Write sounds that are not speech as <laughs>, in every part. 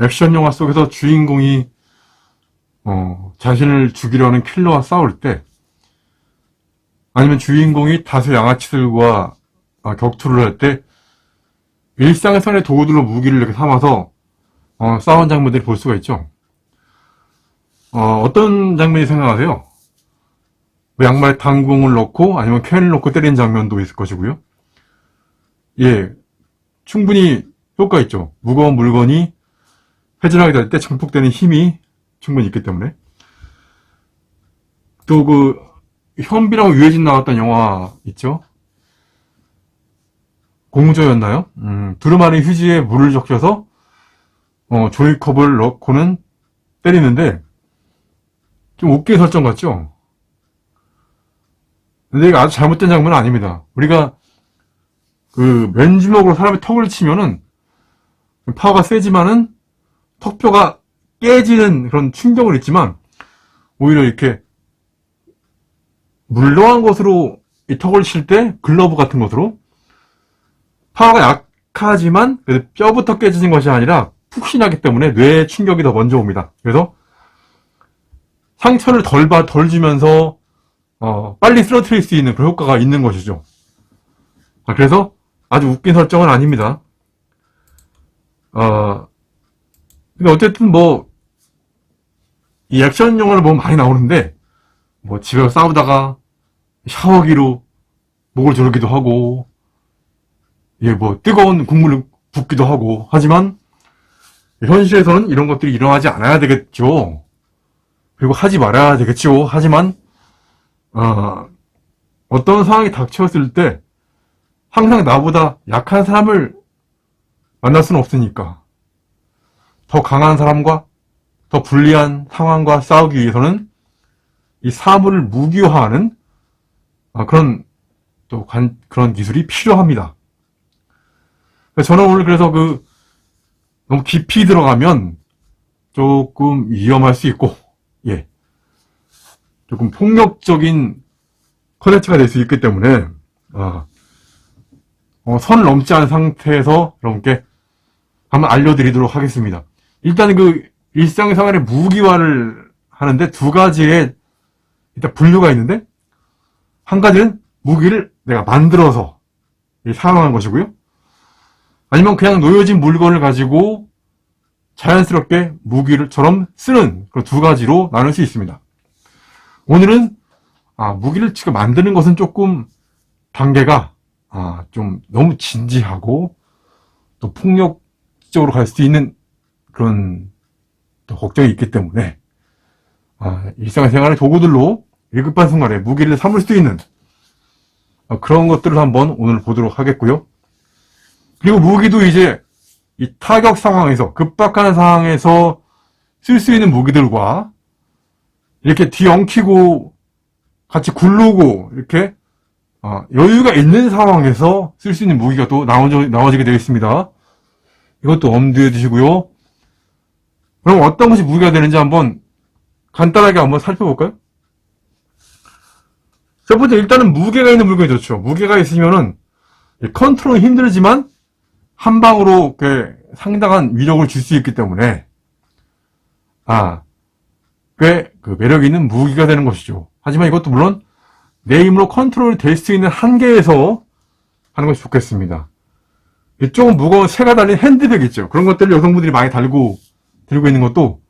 액션 영화 속에서 주인공이 어, 자신을 죽이려는 킬러와 싸울 때 아니면 주인공이 다수 양아치들과 아, 격투를 할 때 일상생활의 도구들로 무기를 이렇게 삼아서 어, 싸운 장면들을 볼 수가 있죠. 어, 어떤 장면이 생각나세요? 뭐 양말에 당궁을 넣고 아니면 캔을 넣고 때리는 장면도 있을 것이고요. 예, 충분히 효과 있죠. 무거운 물건이 회전하게 될때 증폭되는 힘이 충분히 있기 때문에. 또 그 현빈하고 유해진 나왔던 영화 있죠. 공조였나요? 음, 두루마리 휴지에 물을 적셔서 어, 조이컵을 넣고는 때리는데 좀 웃긴 설정 같죠? 근데 이게 아주 잘못된 장면은 아닙니다. 우리가 그 맨주먹으로 사람의 턱을 치면은 파워가 세지만은 턱뼈가 깨지는 그런 충격을 있지만 오히려 이렇게 물렁한 것으로 이 턱을 칠 때 글러브 같은 것으로 파워가 약하지만 뼈부터 깨지는 것이 아니라 푹신하기 때문에 뇌에 충격이 더 먼저 옵니다. 그래서 상처를 덜, 봐- 덜 주면서 어, 빨리 쓰러뜨릴 수 있는 그런 효과가 있는 것이죠. 아, 그래서 아주 웃긴 설정은 아닙니다. 어, 근데 어쨌든 뭐, 이 액션 영화를 보면 많이 나오는데, 뭐 집에서 싸우다가 샤워기로 목을 조르기도 하고, 예, 뭐 뜨거운 국물을 붓기도 하고, 하지만 현실에서는 이런 것들이 일어나지 않아야 되겠죠. 그리고 하지 말아야 되겠죠. 하지만, 어, 어떤 상황이 닥쳤을 때, 항상 나보다 약한 사람을 만날 수는 없으니까. 더 강한 사람과 더 불리한 상황과 싸우기 위해서는 이 사물을 무기화하는 아, 그런 또 관- 그런 기술이 필요합니다. 저는 오늘 그래서 그 너무 깊이 들어가면 조금 위험할 수 있고 예 조금 폭력적인 컨텐츠가 될 수 있기 때문에 아, 어, 선을 넘지 않은 상태에서 여러분께 한번 알려드리도록 하겠습니다. 일단 그 일상생활의 무기화를 하는데 두 가지의 일단 분류가 있는데 한 가지는 무기를 내가 만들어서 이 사용하는 것이고요. 아니면 그냥 놓여진 물건을 가지고 자연스럽게 무기를처럼 쓰는 그런 두 가지로 나눌 수 있습니다. 오늘은 아, 무기를 지금 만드는 것은 조금 단계가 아, 좀 너무 진지하고 또 폭력적으로 갈 수 있는 그런 또 걱정이 있기 때문에 아, 일상생활의 도구들로 일급한 순간에 무기를 삼을 수 있는 어, 그런 것들을 한번 오늘 보도록 하겠고요. 그리고 무기도 이제 이 타격 상황에서 급박한 상황에서 쓸 수 있는 무기들과 이렇게 뒤엉키고 같이 굴르고 이렇게 어, 여유가 있는 상황에서 쓸 수 있는 무기가 또 나오져, 나와지게 되어 있습니다. 이것도 엄두에 두시고요. 그럼 어떤 것이 무기가 되는지 한번 간단하게 한번 살펴볼까요? 첫 번째, 일단은 무게가 있는 물건이 좋죠. 무게가 있으면은 이 컨트롤이 힘들지만 한 방으로 그 상당한 위력을 줄 수 있기 때문에 아, 꽤 그 매력 있는 무기가 되는 것이죠. 하지만 이것도 물론 내 힘으로 컨트롤이 될수 있는 한계에서 하는 것이 좋겠습니다. 이쪽은 무거운 새가 달린 핸드백 있죠. 그런 것들을 여성분들이 많이 달고 들고 있는 것도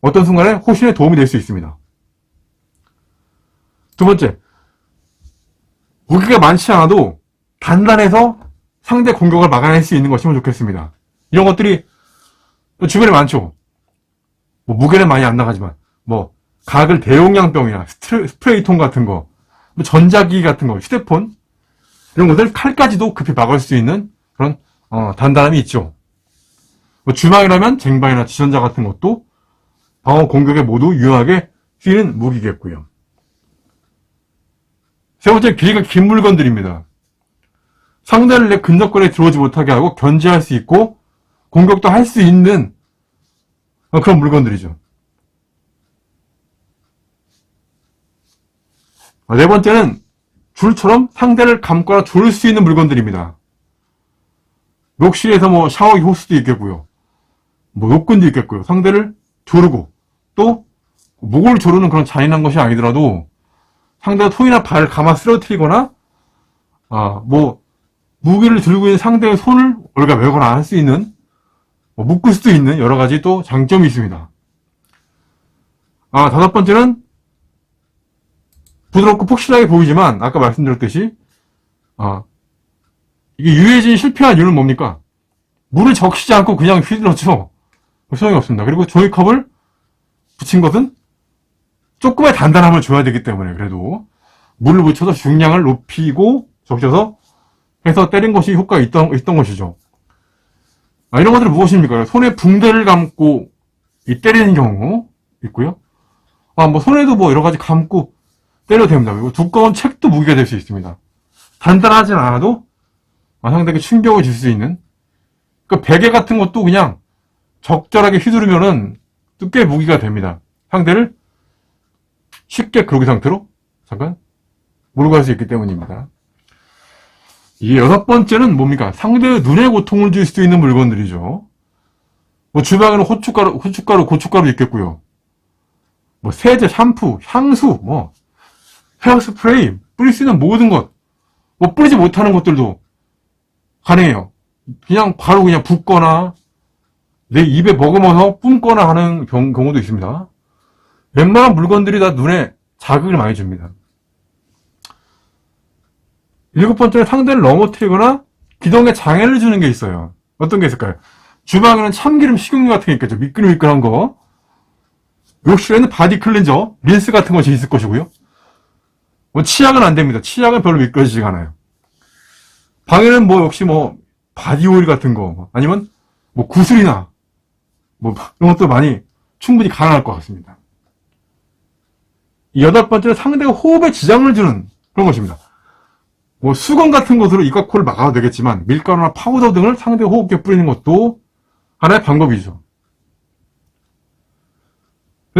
어떤 순간에 호신에 도움이 될 수 있습니다. 두 번째, 무기가 많지 않아도 단단해서 상대 공격을 막아낼 수 있는 것이면 좋겠습니다. 이런 것들이 또 주변에 많죠. 뭐 무게는 많이 안 나가지만 뭐 가글 대용량병이나 스프레이통 같은 거, 뭐 전자기 같은 거, 휴대폰 이런 것들 칼까지도 급히 막을 수 있는 그런 어, 단단함이 있죠. 뭐 주망이라면 쟁반이나 지전자 같은 것도 방어 공격에 모두 유용하게 쓰이는 무기겠고요. 세 번째 길이가 긴 물건들입니다. 상대를 내 근접거리에 들어오지 못하게 하고 견제할 수 있고 공격도 할 수 있는 어, 그런 물건들이죠. 아, 네 번째는 줄처럼 상대를 감거나 조를 수 있는 물건들입니다. 욕실에서 뭐 샤워기 호스도 있겠고요. 뭐 욕근도 있겠고요. 상대를 조르고 또 목을 조르는 그런 잔인한 것이 아니더라도 상대가 손이나 발을 감아 쓰러뜨리거나 아, 뭐 무기를 들고 있는 상대의 손을 올가매거나 할 수 있는 뭐 묶을 수도 있는 여러 가지 또 장점이 있습니다. 아, 다섯 번째는 부드럽고 폭신하게 보이지만 아까 말씀드렸듯이 아, 이게 유해진이 실패한 이유는 뭡니까? 물을 적시지 않고 그냥 휘둘렀죠. 소용이 없습니다. 그리고 종이컵을 붙인 것은 조금의 단단함을 줘야 되기 때문에 그래도 물을 묻혀서 중량을 높이고 적셔서 해서 때린 것이 효과가 있던, 있던 것이죠. 아, 이런 것들은 무엇입니까? 손에 붕대를 감고 이 때리는 경우 있고요. 아, 뭐 손에도 뭐 여러 가지 감고 때려도 됩니다. 그리고 두꺼운 책도 무기가 될 수 있습니다. 단단하진 않아도 아, 상대에게 충격을 줄 수 있는 그 베개 같은 것도 그냥 적절하게 휘두르면은 꽤 무기가 됩니다. 상대를 쉽게 그러기 상태로 잠깐 몰고 갈 수 있기 때문입니다. 이 여섯 번째는 뭡니까? 상대의 눈에 고통을 줄수 있는 물건들이죠. 뭐 주방에는 고춧가루, 고춧가루, 고춧가루 있겠고요. 뭐 세제, 샴푸, 향수, 뭐 헤어스프레이, 뿌릴 수 있는 모든 것, 뭐 뿌리지 못하는 것들도 가능해요. 그냥 바로 그냥 붓거나 내 입에 머금어서 뿜거나 하는 경, 경우도 있습니다. 웬만한 물건들이 다 눈에 자극을 많이 줍니다. 일곱 번째는 상대를 넘어뜨리거나 기동에 장애를 주는 게 있어요. 어떤 게 있을까요? 주방에는 참기름, 식용유 같은 게 있겠죠. 미끌미끌한 거. 욕실에는 바디 클렌저, 린스 같은 것이 있을 것이고요. 뭐 치약은 안 됩니다. 치약은 별로 미끄러지지가 않아요. 방에는 뭐 역시 뭐 바디 오일 같은 거 아니면 뭐 구슬이나 뭐 이런 것도 많이 충분히 가능할 것 같습니다. 이 여덟 번째는 상대가 호흡에 지장을 주는 그런 것입니다. 뭐 수건 같은 것으로 이과 코를 막아도 되겠지만 밀가루나 파우더 등을 상대 호흡기에 뿌리는 것도 하나의 방법이죠.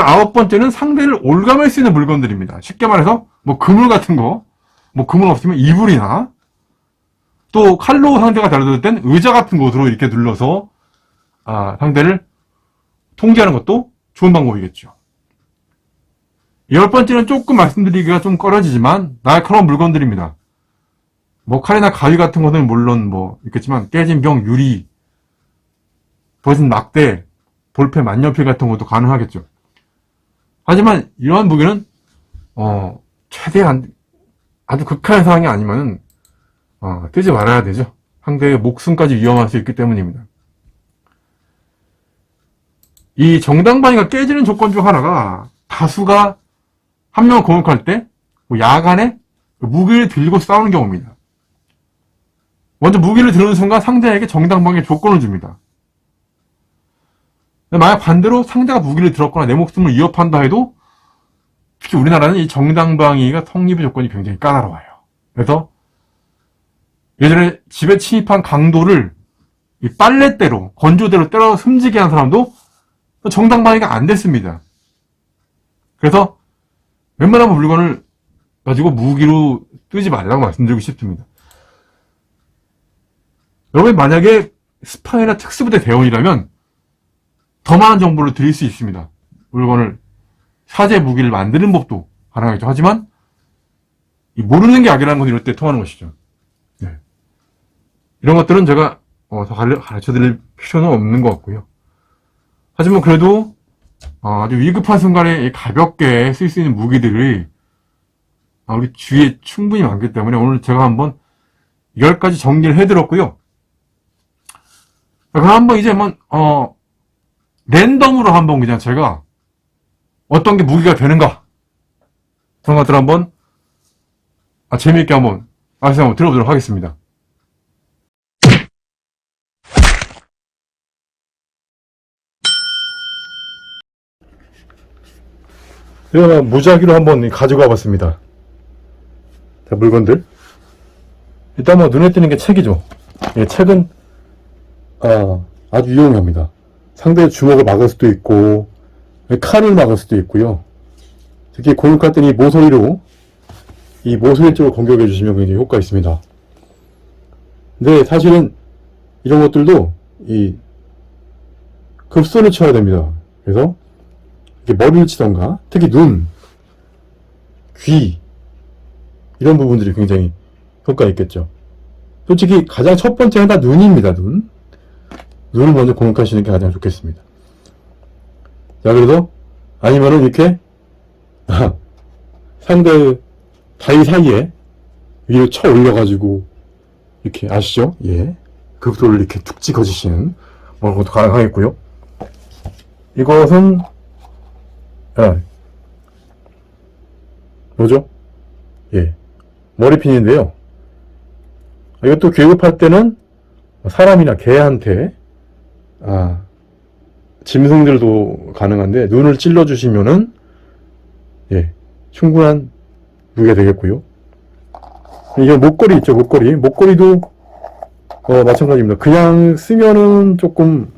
아홉 번째는 상대를 올감할 수 있는 물건들입니다. 쉽게 말해서 뭐 그물 같은 거, 뭐 그물 없으면 이불이나 또 칼로 상대가 다루될 땐 의자 같은 곳으로 이렇게 눌러서 아, 상대를 통제하는 것도 좋은 방법이겠죠. 열 번째는 조금 말씀드리기가 좀 꺼려지지만 날카로운 물건들입니다. 뭐 칼이나 가위 같은 거는 물론 뭐 있겠지만 깨진 병, 유리, 부러진 막대, 볼펜, 만년필 같은 것도 가능하겠죠. 하지만 이러한 무기는 어 최대한 아주 극한의 상황이 아니면은 어, 뜨지 말아야 되죠. 상대의 목숨까지 위험할 수 있기 때문입니다. 이 정당방위가 깨지는 조건 중 하나가 다수가 한 명을 공격할 때뭐 야간에 무기를 들고 싸우는 경우입니다. 먼저 무기를 드는 순간 상대에게 정당방위의 조건을 줍니다. 만약 반대로 상대가 무기를 들었거나 내 목숨을 위협한다 해도 특히 우리나라는 이 정당방위가 성립의 조건이 굉장히 까다로워요. 그래서 예전에 집에 침입한 강도를 이 빨래대로 건조대로 때려 숨지게 한 사람도 정당방위가 안 됐습니다. 그래서 웬만한 물건을 가지고 무기로 뜨지 말라고 말씀드리고 싶습니다. 여러분 만약에 스파이나 특수부대 대원이라면 더 많은 정보를 드릴 수 있습니다. 물건을 사제 무기를 만드는 법도 가능하겠죠. 하지만 이 모르는 게 악이라는 건 이럴 때 통하는 것이죠. 네. 이런 것들은 제가 어, 더 가르쳐 드릴 필요는 없는 것 같고요. 하지만 그래도 어, 아주 위급한 순간에 가볍게 쓸 수 있는 무기들이 아, 우리 주위에 충분히 많기 때문에 오늘 제가 한번 10가지 정리를 해드렸고요. 그럼 한번 이제 한번 어, 랜덤으로 한번 그냥 제가 어떤 게 무기가 되는가 그런 것들 한번 아, 재미있게 한번 말씀 한번 들어보도록 하겠습니다. 이거 무작위로 한번 가져가 봤습니다. 자, 물건들. 일단 뭐 눈에 띄는 게 책이죠. 예, 책은 아, 아주 유용합니다. 상대의 주먹을 막을 수도 있고 칼을 막을 수도 있고요. 특히 때니 모서리로 이 모서리 쪽을 공격해 주시면 굉장히 효과 있습니다. 근데 사실은 이런 것들도 이 급소를 쳐야 됩니다. 그래서 머리를 치던가 특히 눈, 귀 이런 부분들이 굉장히 효과 있겠죠. 솔직히 가장 첫 번째는 다 눈입니다. 눈. 눈을 먼저 공격하시는 게 가장 좋겠습니다. 자, 그래서 아니면은 이렇게 상대 다리 사이에 위로 쳐 올려가지고 이렇게 아시죠? 예. 급소를 이렇게 툭 찍어주시는 뭐 것도 가능하겠고요. 이것은 예. 뭐죠? 예. 머리핀인데요. 이것도 교육할 때는 사람이나 개한테 아 짐승들도 가능한데 눈을 찔러 주시면은 예 충분한 무게가 되겠고요. 이게 목걸이 있죠 목걸이 목걸이도 어 마찬가지입니다. 그냥 쓰면은 조금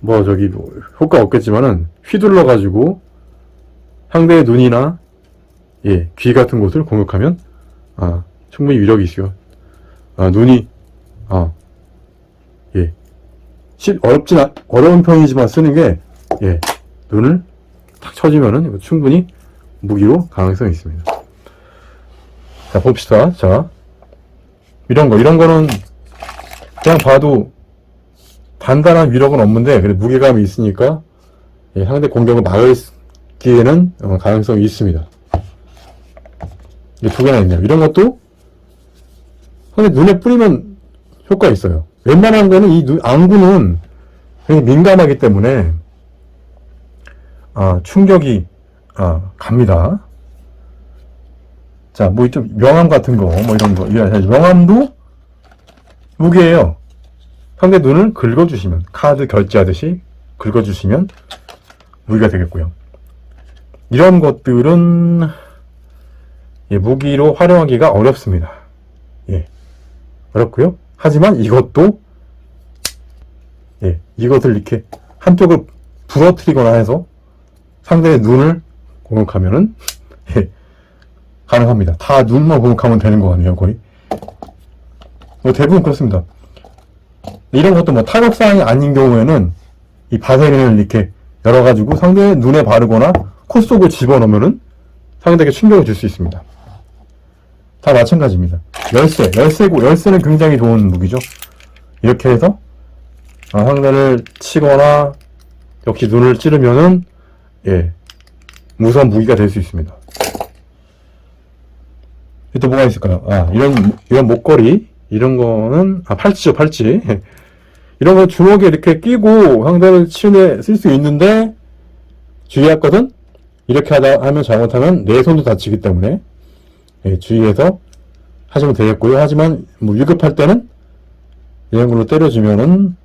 뭐 저기 뭐 효과 없겠지만은 휘둘러 가지고 상대의 눈이나 예, 귀 같은 곳을 공격하면 아, 충분히 위력이 있어요. 아, 눈이 아, 예. 실 어렵진 않, 어려운 편이지만 쓰는 게 예, 눈을 탁 쳐주면은 이거 충분히 무기로 가능성이 있습니다. 자, 봅시다. 자, 이런 거, 이런 거는 그냥 봐도 단단한 위력은 없는데 그래도 무게감이 있으니까 예, 상대 공격을 막을 기에는 어, 가능성이 있습니다. 이게 두 개나 있네요. 이런 것도 근데 눈에 뿌리면 효과 있어요. 웬만한 거는 이 눈, 안구는 굉장히 민감하기 때문에 아, 충격이 아, 갑니다. 자, 뭐 좀 명암 같은 거, 뭐 이런 거, 명암도 무게예요. 상대 눈을 긁어주시면 카드 결제하듯이 긁어주시면 무기가 되겠고요. 이런 것들은 예, 무기로 활용하기가 어렵습니다. 예, 어렵고요. 하지만 이것도 예, 이것을 이렇게 한쪽을 부러뜨리거나 해서 상대의 눈을 공격하면은 <laughs> 예, 가능합니다. 다 눈만 공격하면 되는 거 아니에요, 거의? 뭐 대부분 그렇습니다. 이런 것도 뭐 타격 사항이 아닌 경우에는 이 바세린을 이렇게 열어가지고 상대의 눈에 바르거나 코 속을 집어넣으면은 상대에게 충격을 줄 수 있습니다. 다 마찬가지입니다. 열쇠, 열쇠고, 열쇠는 굉장히 좋은 무기죠. 이렇게 해서 아, 상대를 치거나 역시 눈을 찌르면은 예 무서운 무기가 될 수 있습니다. 또 뭐가 있을까요? 아 이런 이런 목걸이 이런 거는 아 팔찌죠 팔찌 <laughs> 이런 거 주먹에 이렇게 끼고 상대를 치는데 쓸 수 있는데 주의할 것은 이렇게 하다 하면 잘못하면 내 손도 다치기 때문에 예, 주의해서 하시면 되겠고요. 하지만 뭐 위급할 때는 이런 걸로 때려주면은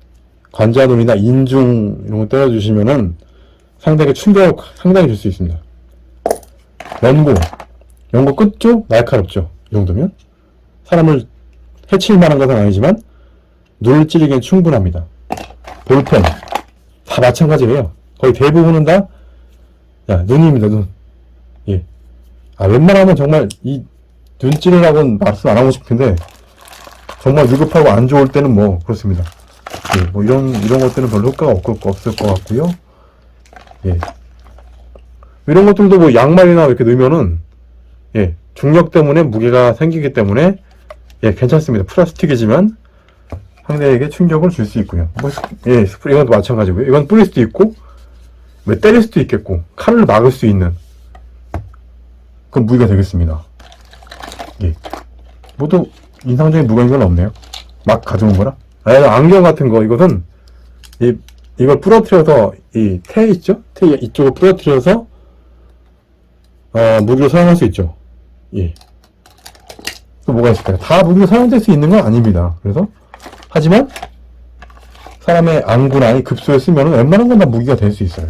관자놀이나 인중 이런 거 때려주시면은 상대에게 충격을 상당히 줄 수 있습니다. 연고 연고 끝쪽 날카롭죠. 이 정도면 사람을 해칠 만한 것은 아니지만 눈을 찌르기엔 충분합니다. 볼펜 다 마찬가지예요. 거의 대부분은 다 야, 눈입니다, 눈. 예. 아, 웬만하면 정말 이 눈 찌르라고는 말씀 안 하고 싶은데 정말 위급하고 안 좋을 때는 뭐 그렇습니다. 예, 뭐 이런 이런 것들은 별로 효과가 없을, 거- 없을 것 같고요. 예. 이런 것들도 뭐 양말이나 이렇게 넣으면은 예, 중력 때문에 무게가 생기기 때문에 예, 괜찮습니다. 플라스틱이지만 상대에게 충격을 줄 수 있고요. 뭐, 스- 예, 스프링 또 마찬가지고요. 이건 뿌릴 수도 있고 왜 때릴 수도 있겠고 칼을 막을 수 있는 그런 무기가 되겠습니다. 예. 모두 인상적인 무게는 없네요. 막 가져온 거라. 아, 안경 같은 거 이것은 이 이걸 부러뜨려서 이 테 있죠? 테 이쪽을 부러뜨려서 어, 무기로 사용할 수 있죠. 예. 또 뭐가 있을까요? 다 무기로 사용될 수 있는 건 아닙니다. 그래서 하지만 사람의 안구나 이 급소에 쓰면 웬만한 건 다 무기가 될 수 있어요.